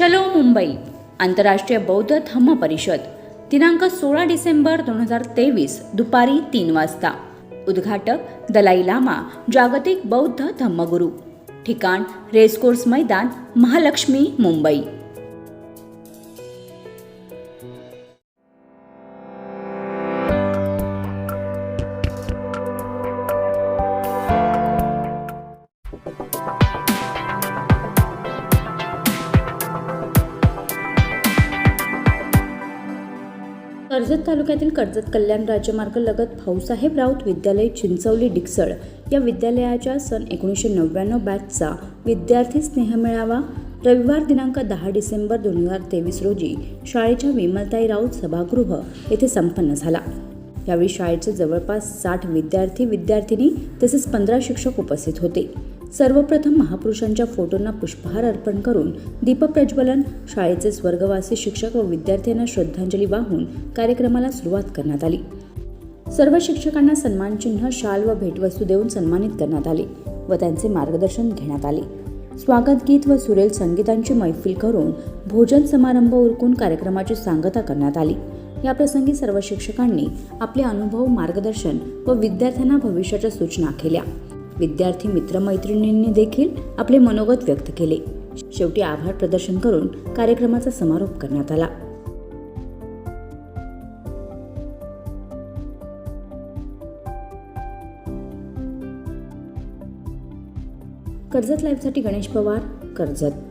चलो मुंबई आंतरराष्ट्रीय बौद्ध धम्म परिषद दिनांक सोळा डिसेंबर दोन हजार तेवीस दुपारी तीन वाजता. उद्घाटक दलाई लामा जागतिक बौद्ध धम्मगुरू. ठिकाण रेसकोर्स मैदान महालक्ष्मी मुंबई. कर्जत तालुक्यातील कर्जत कल्याण राज्यमार्ग लगत भाऊसाहेब राऊत विद्यालय चिंचवली डिकसळ या विद्यालयाच्या सन एकोणीसशे नव्याण्णव बॅचचा विद्यार्थी स्नेह मिळावा रविवार दिनांक दहा डिसेंबर दोन हजार तेवीस रोजी शाळेच्या विमलताई राऊत सभागृह येथे संपन्न झाला. यावेळी शाळेचे जवळपास साठ विद्यार्थी विद्यार्थिनी तसेच पंधरा शिक्षक उपस्थित होते. सर्वप्रथम महापुरुषांच्या फोटोंना पुष्पहार अर्पण करून दीपप्रज्वलन शाळेचे स्वर्गवासी शिक्षक व विद्यार्थ्यांना श्रद्धांजली वाहून कार्यक्रमाला सुरुवात करण्यात आली. सर्व शिक्षकांना सन्मानचिन्ह शाल व भेटवस्तू देऊन सन्मानित करण्यात आले व त्यांचे मार्गदर्शन घेण्यात आले. स्वागत गीत व सुरेल संगीतांची मैफिल करून भोजन समारंभ उरकून कार्यक्रमाची सांगता करण्यात आली. याप्रसंगी सर्व शिक्षकांनी आपले अनुभव मार्गदर्शन व विद्यार्थ्यांना भविष्याच्या सूचना केल्या. विद्यार्थी मित्रमैत्रिणींनी देखील आपले मनोगत व्यक्त केले. शेवटी आभार प्रदर्शन करून कार्यक्रमाचा समारोप करण्यात आला. कर्जत लाईव्हसाठी गणेश पवार कर्जत.